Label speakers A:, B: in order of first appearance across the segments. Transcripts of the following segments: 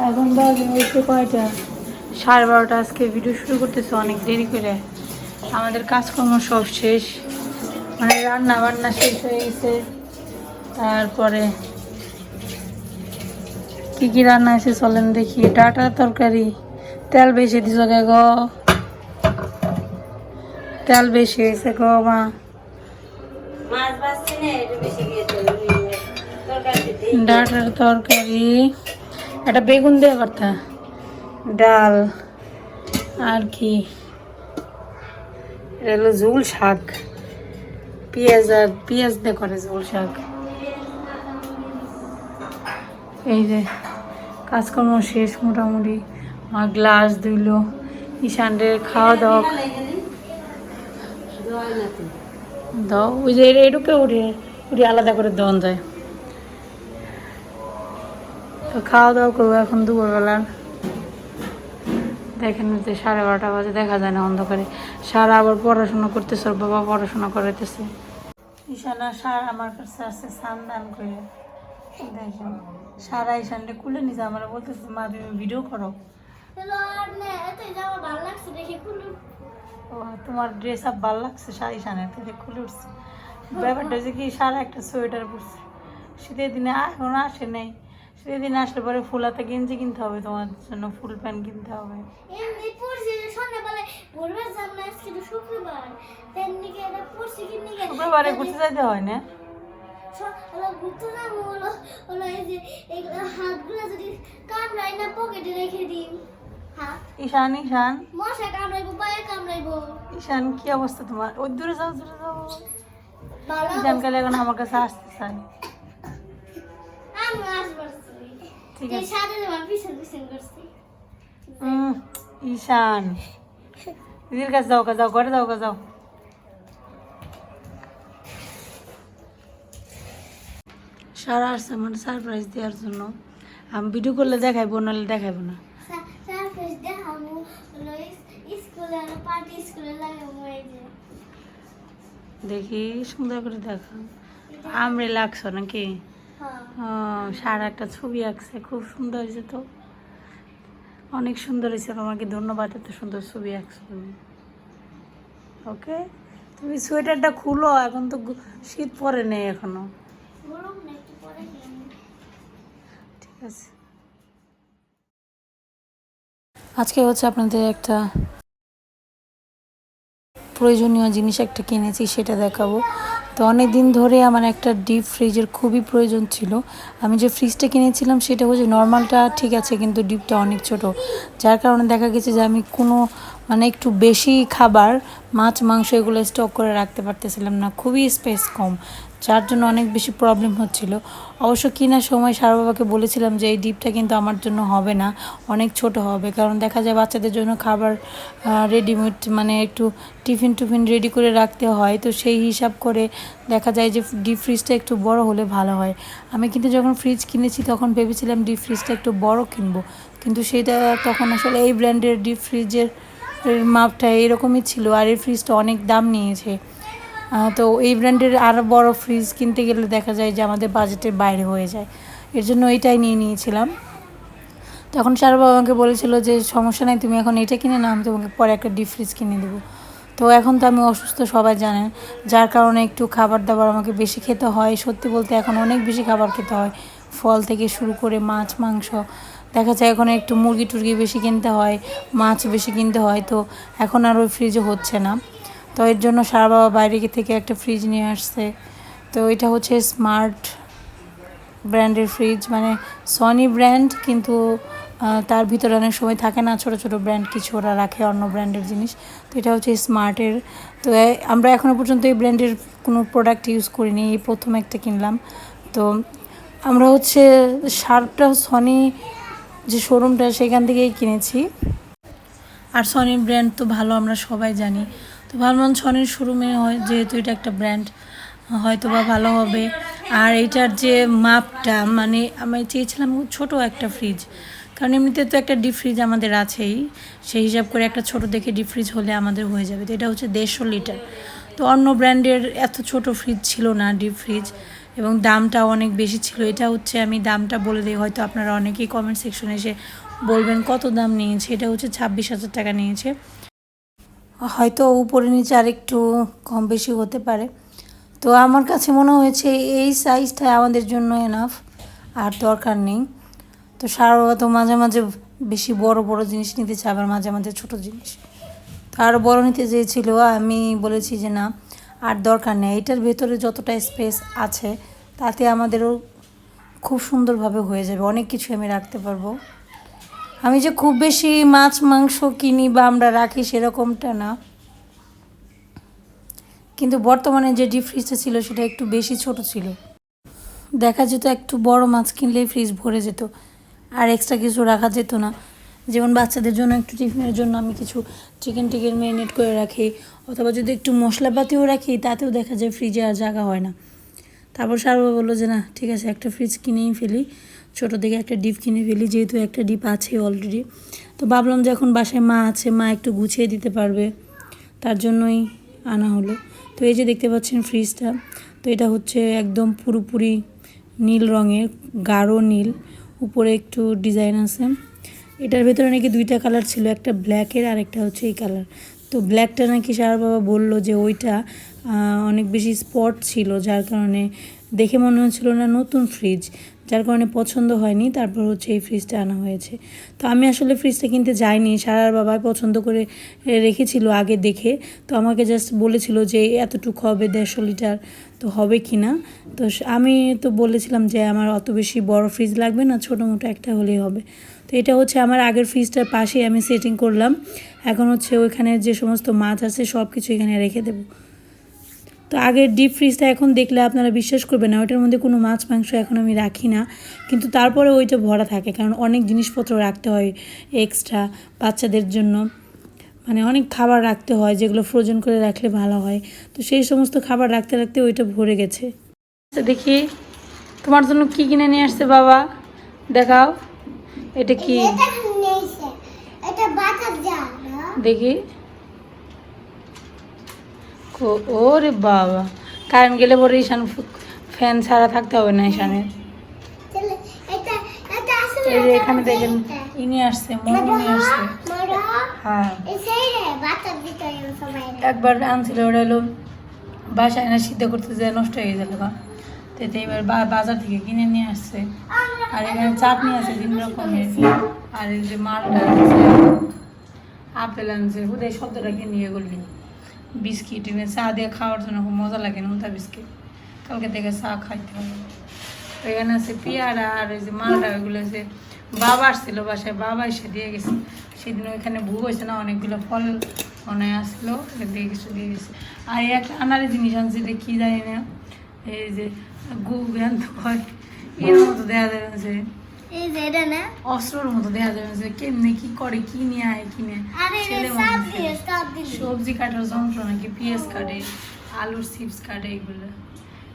A: এখন বাজে হয়েছে কয়টা? সাড়ে বারোটা আজকে ভিডিও শুরু করতেছে অনেক দেরি করে। আমাদের কাজকর্ম সব শেষ। মানে রান্না বান্না শেষ হয়ে গেছে। তারপরে কি কি রান্না আছে চলেন দেখি। ডাটা তরকারি তেল বেশি দিছ গে গো? তেল বেশি হয়েছে গো মা। ডাটার তরকারি। একটা বেগুন দিয়ে করতে ডাল আর কি? এটা হলো ঝুল শাক। পেঁয়াজ আর পেঁয়াজ দিয়ে করে ঝুল শাক। এই যে কাজকর্ম শেষ মোটামুটি। আমার গ্লাস ধুইল ঈশানদের খাওয়া দাওয়া। দাও ওই যে এটুকে উঠে উঠে আলাদা করে দেওয়া যায়। তো খাওয়া দাওয়া করব এখন দুপুরবেলার দেখেন যে সাড়ে বারোটা বাজে দেখা যায় না অন্ধকারে সারা আবার পড়াশোনা করতেছে ওর বাবা পড়াশোনা করাইতেছে ঈশানা সার আমার কাছে আছে সান্দান করে দেখেন, সারা ঈশানটা খুলে নিছে আমার বলতেছে মা তুমি ভিডিও করো ও, তোমার ড্রেস আপ ভালো লাগছে সারা ঈশানের থেকে খুলে উঠছে। ব্যাপারটা হচ্ছে কি, সারা একটা সোয়েটার পরছে শীতের দিনে এখন আসে নেই। শীতের দিনে আসলে পরে ফুল হাতে গেঞ্জি কিনতে হবে তোমার জন্য ফুল প্যান্ট কিনতে হবে।
B: শুক্রবার
A: ঘুরতে যাইতে হয় না? ঈশান ঈশান।
B: মশা কামড়াইবো পায়ে কামড়াইবো।
A: ঈশান কি অবস্থা তোমার? ওই দূরে যাও দূরে যাও। ঈশান কালে এখন আমার কাছে আসতে চাই ঠিক আছে। ঈশান। দিদির কাছে যাও যাও ঘরে যাও যাও। সারা আসছে মানে সারপ্রাইজ দেওয়ার জন্য। আমি ভিডিও করলে দেখাইবো নাহলে দেখাইবো না। দেখি সুন্দর করে দেখা। আমরে লাগছো নাকি? সারা একটা ছবি আঁকছে খুব সুন্দর হয়েছে তো। অনেক সুন্দর হয়েছে তোমাকে ধন্যবাদ এত সুন্দর ছবি আঁকছো তুমি। ওকে তুমি সোয়েটারটা খুলো এখন তো শীত পরে নেই
B: এখনও।
A: ঠিক আছে। আজকে হচ্ছে আপনাদের একটা প্রয়োজনীয় জিনিস একটা কিনেছি, সেটা দেখাবো। তো অনেক দিন ধরে আমার একটা ডিপ ফ্রিজের খুবই প্রয়োজন ছিল। আমি যে ফ্রিজটা কিনেছিলাম, সেটা হচ্ছে নর্মালটা ঠিক আছে, কিন্তু ডিপটা অনেক ছোট। যার কারণে দেখা গেছে যে আমি কোনো মানে একটু বেশি খাবার, মাছ, মাংস এগুলো স্টক করে রাখতে পারতেছিলাম না। খুবই স্পেস কম। যার জন্য অনেক বেশি প্রবলেম হচ্ছিল। অবশ্য কেনার সময় সারা বাবাকে বলেছিলাম যে, এই ডিপটা কিন্তু আমার জন্য হবে না, অনেক ছোট হবে। কারণ দেখা যায় বাচ্চাদের জন্য খাবার রেডিমেড মানে একটু টিফিন টুফিন রেডি করে রাখতে হয়। তো সেই হিসাব করে দেখা যায় যে ডিপ ফ্রিজটা একটু বড় হলে ভালো হয়। আমি কিন্তু যখন ফ্রিজ কিনেছি, তখন ভেবেছিলাম ডিপ ফ্রিজটা একটু বড় কিনবো। কিন্তু সেটা তখন আসলে এই ব্র্যান্ডের ডিপ ফ্রিজের মাপটা এরকমই ছিল। আর এই ফ্রিজটা অনেক দাম নিয়েছে। তো এই ব্র্যান্ডের আরও বড় ফ্রিজ কিনতে গেলে দেখা যায় যে আমাদের বাজেটের বাইরে হয়ে যায়। এর জন্য এটাই নিয়ে নিয়েছিলাম। তখন সারা বাবা আমাকে বলেছিল যে, সমস্যা নেই, তুমি এখন এটা কিনে না আমি তোমাকে পরে একটা ডিপ ফ্রিজ কিনে দেবো। তো এখন তো আমি অসুস্থ, সবাই জানেন যার কারণে একটু খাবার দাবার আমাকে বেশি খেতে হয়। সত্যি বলতে এখন অনেক বেশি খাবার খেতে হয়। ফল থেকে শুরু করে মাছ, মাংস। দেখা যায় এখন একটু মুরগি টুরগি বেশি কিনতে হয়, মাছ বেশি কিনতে হয়। তো এখন আর ওই ফ্রিজে হচ্ছে না। তো এর জন্য সারা বাবা বাইরে থেকে একটা ফ্রিজ নিয়ে আসছে। তো এটা হচ্ছে স্মার্ট ব্র্যান্ডের ফ্রিজ মানে সনি ব্র্যান্ড কিন্তু তার ভিতরে অনেক সময় থাকে না ছোট ছোট ব্র্যান্ড কিছু, ওরা রাখে অন্য ব্র্যান্ডের জিনিস। তো এটা হচ্ছে স্মার্টের তো আমরা এখনও পর্যন্ত এই ব্র্যান্ডের কোনো প্রোডাক্ট ইউজ করিনি, এই প্রথম একটা কিনলাম। তো আমরা হচ্ছে শার্পটা সনি যে শোরুমটা সেখান থেকেই কিনেছি। আর সনি ব্র্যান্ড তো ভালো, আমরা সবাই জানি। তো ভাবলাম সনির শোরুমে হয়, যেহেতু এটা একটা ব্র্যান্ড হয়তো বা ভালো হবে। আর এটার যে মাপটা মানে আমি চেয়েছিলাম ছোট একটা ফ্রিজ কারণ এমনিতে তো একটা ডিপ ফ্রিজ আমাদের আছেই। সেই হিসাব করে একটা ছোট দেখে ডিপ ফ্রিজ হলে আমাদের হয়ে যাবে। তো এটা হচ্ছে দেড়শো লিটার। তো অন্য ব্র্যান্ডের এত ছোট ফ্রিজ ছিল না ডিপ ফ্রিজ এবং দামটা অনেক বেশি ছিল। এটা হচ্ছে আমি দামটা বলে দিই, হয়তো আপনারা অনেকেই কমেন্ট সেকশনে এসে বলবেন কত দাম নিয়েছে। এটা হচ্ছে ছাব্বিশ হাজার টাকা নিয়েছে। হয়তো উপরে নিচে আর একটু কম বেশি হতে পারে। তো আমার কাছে মনে হয়েছে এই সাইজটা আমাদের জন্য এনাফ আর দরকার নেই। তো সারা তো মাঝে মাঝে বেশি বড় বড় জিনিস নিতে চায়, আবার মাঝে মাঝে ছোট জিনিস। তো আরও বড় নিতে চেয়েছিল, আমি বলেছি যে না, আর দরকার নেই। এটার ভেতরে যতটা স্পেস আছে, তাতে আমাদেরও খুব সুন্দরভাবে হয়ে যাবে। অনেক কিছু আমি রাখতে পারব। আমি যে খুব বেশি মাছ, মাংস কিনি বা আমরা রাখি সেরকমটা না। কিন্তু বর্তমানে যে ডিপ ফ্রিজটা ছিল সেটা একটু বেশি ছোট ছিল। দেখা যেত একটু বড় মাছ কিনলেই ফ্রিজ ভরে যেত। আর এক্সট্রা কিছু রাখা যেত না। যেমন বাচ্চাদের জন্য একটু টিফিনের জন্য আমি কিছু চিকেন টিকেন ম্যারিনেট করে রাখি, অথবা যদি একটু মশলাপাতিও রাখি, তাতেও দেখা যায় ফ্রিজে আর জায়গা হয় না। তারপর সারবা বলল যে, না, ঠিক আছে, একটা ফ্রিজ কিনেই ফেলি। ছোটো থেকে একটা ডিপ কিনে ফেলি, যেহেতু একটা ডিপ আছে অলরেডি তো ভাবলাম যে এখন বাসায় মা আছে, মা একটু গুছিয়ে দিতে পারবে, তার জন্যই আনা হলো। তো এই যে দেখতে পাচ্ছেন ফ্রিজটা তো এটা হচ্ছে একদম পুরোপুরি নীল রঙের, গাঢ় নীল, উপরে একটু ডিজাইন আছে। এটার ভেতরে নাকি দুইটা কালার ছিল, একটা ব্ল্যাকের আর একটা হচ্ছে এই কালার তো ব্ল্যাকটা নাকি সার বাবা বলল যে ওইটা অনেক বেশি স্পট ছিল, যার কারণে দেখে মনে হচ্ছিল না নতুন ফ্রিজ যার কারণে পছন্দ হয়নি, তারপর হচ্ছে এই ফ্রিজটা আনা হয়েছে। তো আমি আসলে ফ্রিজটা কিনতে যাইনি, সারার বাবাই পছন্দ করে রেখেছিল আগে দেখে। তো আমাকে জাস্ট বলেছিল যে এতটুকু হবে দেড়শো লিটার, তো হবে কি না তো আমি তো বলেছিলাম যে আমার অত বেশি বড় ফ্রিজ লাগবে না, ছোটো মোটো একটা হলেই হবে। তো এটা হচ্ছে আমার আগের ফ্রিজটার পাশেই আমি সেটিং করলাম। এখন হচ্ছে ওইখানে যে সমস্ত মাছ আছে সব কিছু এখানে রেখে দেবো। তো আগের ডিপ ফ্রিজটা এখন দেখলে আপনারা বিশ্বাস করবেন না ওইটার মধ্যে কোনো মাছ মাংস এখন আমি রাখি না। কিন্তু তারপরে ওইটা ভরা থাকে কারণ অনেক জিনিসপত্র রাখতে হয় এক্সট্রা বাচ্চাদের জন্য। মানে অনেক খাবার রাখতে হয় যেগুলো ফ্রোজেন করে রাখলে ভালো হয়। তো সেই সমস্ত খাবার রাখতে রাখতে ওইটা ভরে গেছে। তো দেখি তোমার জন্য কি কিনে নিয়ে আসছে বাবা? দেখাও এটা কি?
B: এটা নেইছে এটা বাতাস যা না
A: দেখি ওরে বাবা। কারেন্ট গেলে পরে ঈশান ফ্যান ছাড়া থাকতে হবে না ঈশানের। এই যে এখানে দেখেন ইনি আসছে মরু নিয়ে আসছে। হ্যাঁ।
B: হয়
A: একবার আনছিল ওটা হলো বাসায় না সিদ্ধ করতে যায় নষ্ট হয়ে গেল গা তো এবার বাজার থেকে কিনে নিয়ে আসছে। আর এখানে চাটনি আছে তিন রকমের। আর এই যে মালটা আছে আপেল আনছে হুদাই শব্দটাকে নিয়ে গলি? বিস্কিট, এনে চা দিয়ে খাওয়ার জন্য খুব মজা লাগে নুতা বিস্কিট। কালকে থেকে চা খাইতে হবে। এখানে আছে পেয়ারা আর ওই যে মালটা ওইগুলো আছে বাবা আসছিল বাসায়, বাবা এসে দিয়ে গেছে। সেদিন ওইখানে ভুগ হয়েছে না, অনেকগুলো ফল মনে আসলো দিয়ে কিছু দিয়ে গেছে। আর একটা আনারে জিনিস আনছে, এটা কি জানি না, এই যে গু ব্যান্ত হয়। এর মতো দেওয়া যে
B: এই যে এটা না?
A: অস্ত্রর মতো দেওয়া যাবে যে কেমনে কি করে কি নিয়ে আয় কি নিয়ে।
B: দিয়ে দিয়ে।
A: সবজি কাটার যন্ত্র নাকি পেঁয়াজ কাটে আলুর চিপস কাটে এগুলো।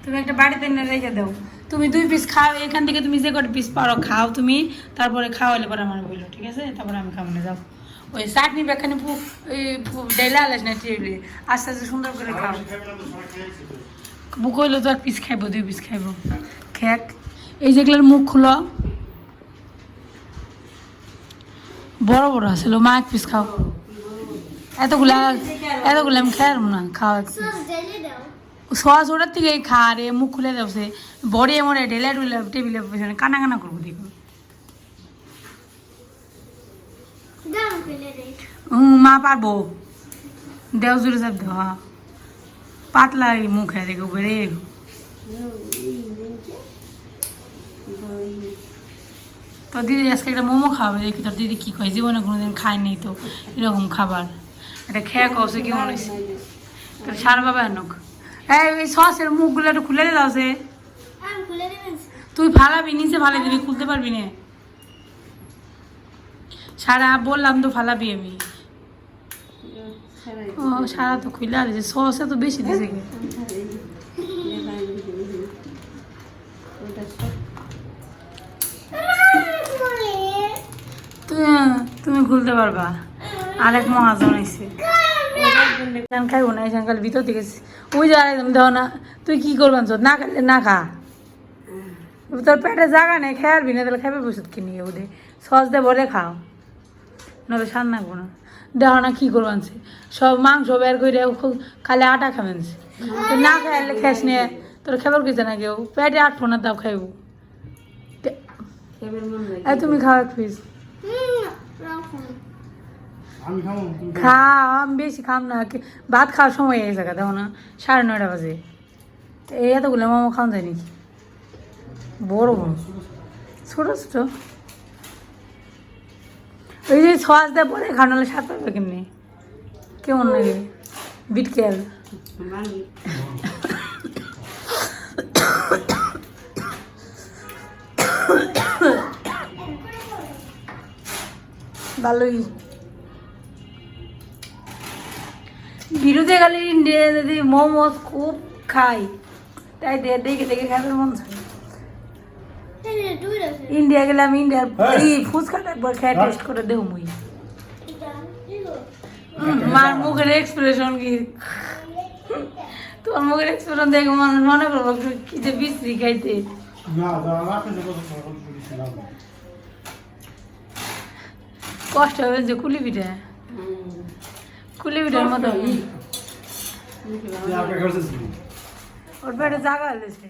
A: তুমি একটা বাড়িতে এনে রেখে দাও। তুমি দুই পিস খাও এখান থেকে তুমি যে কটা পিস পারো খাও তুমি তারপরে খাওয়ালে পরে আমার বলল ঠিক আছে? তারপরে আমি খাব না যাও। ওই চাটনি বেখানে ডেলা আলাস না টেবিলে আস্তে আস্তে সুন্দর করে খাও। বুক হইলে তো এক পিস খাইবো দুই পিস খাইবো। খেক। এই যেগুলোর মুখ খুলো। বড় বড় আসলে মা এক পিস খাও। এতগুলা এতগুলা আমি খাই না খাওয়া এক piece।
B: সস ঢেলে
A: ওটার থেকে খা রে মুখ খুলে যাচ্ছে বড়ি এমন ঢেলে টুলে টেবিলে পেছনে কানা কানা করব দেখো
B: দাও ফেলে দে।
A: হুম মা পারব। দেও জোরে চাপ দেওয়া পাতলা মুখে দেখো বেড়ে তো দিদি আজকে একটা মোমো খাওয়াবে দেখি তোর দিদি কি কয় জীবনে কোনোদিন খায়নি তো এরকম খাবার। এটা খেয়ে কষে কেমন হয়েছে তোর সার বাবা আনুক এই এই সসের মুখগুলো একটু খুলে দাও সে।
B: দেবেন
A: তুই ফালাবি নিচে ফালাই দিবি খুলতে পারবি না। সারা বললাম তো ফালাবি আমি। ও সারা তো খুলে আছে সসে তো বেশি দিছে কে তুমি- তুমি খুলতে পারবা। আরেক মহাজন খাইবো না ভিতর থেকে ওই যে আরেকজন দাও না তুই কি করবেন না? খাইলে না খা। তোর পেটে জাগা নেই খেয়ারবি না তাহলে খাবে ওষুধ কিনে ওদের। সস দে বলে খাও। নাহলে সার না না। দেখো না কী করব আনছে সব মাংস বের করে খালি আটা খাবেন না। খাইলে খেস নিয়ে তোর খাবার কিছু না কেউ পেটে আটবো না তাও খাইব। তুমি খাও এক পিস
B: হুম রাখুন
C: আমি খাব তুমি খাও।
A: আমি বেশি খাম না ভাত খাওয়ার সময় এই জায়গা দেখো সাড়ে নয়টা বাজে। এই এতগুলো মোমো খাওয়া যায় নাকি? বড় বড় ছোটো ছোটো। ওই যে সস দেয় পরে খাওয়ানো স্বাদ পাবে কেমনি? কেমন লাগে? বিট খেয়াল
D: বাঙি
A: ভালোই। বিরুদ্ধে গেলে ইন্ডিয়া যদি মোমোস খুব খাই তাই দেখে দেখে খাবার মন ইন্ডিয়া গেলে আমি ইন্ডিয়ার
C: হ্যাঁ।
A: এই ফুচকাটা একবার খেয়ে টেস্ট করে দেবো মুই।
B: এটা
A: মার মুখের এক্সপ্রেশন কি? তোমার মুখের এক্সপ্রেশন দেখে মানুষ মনে করব কি- যে বিশ্রী খাইতে। কষ্ট হবে যে কুলি পিঠা। কুলি পিঠার মতো ওর পেটে জাগা হলেছে